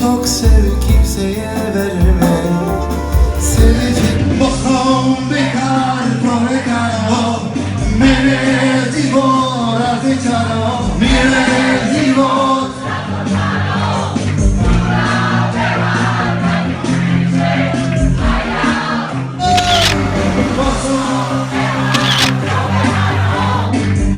çok sev kimseye verme. Sevecek bakalım bekar para kara Mene divora de çara Mira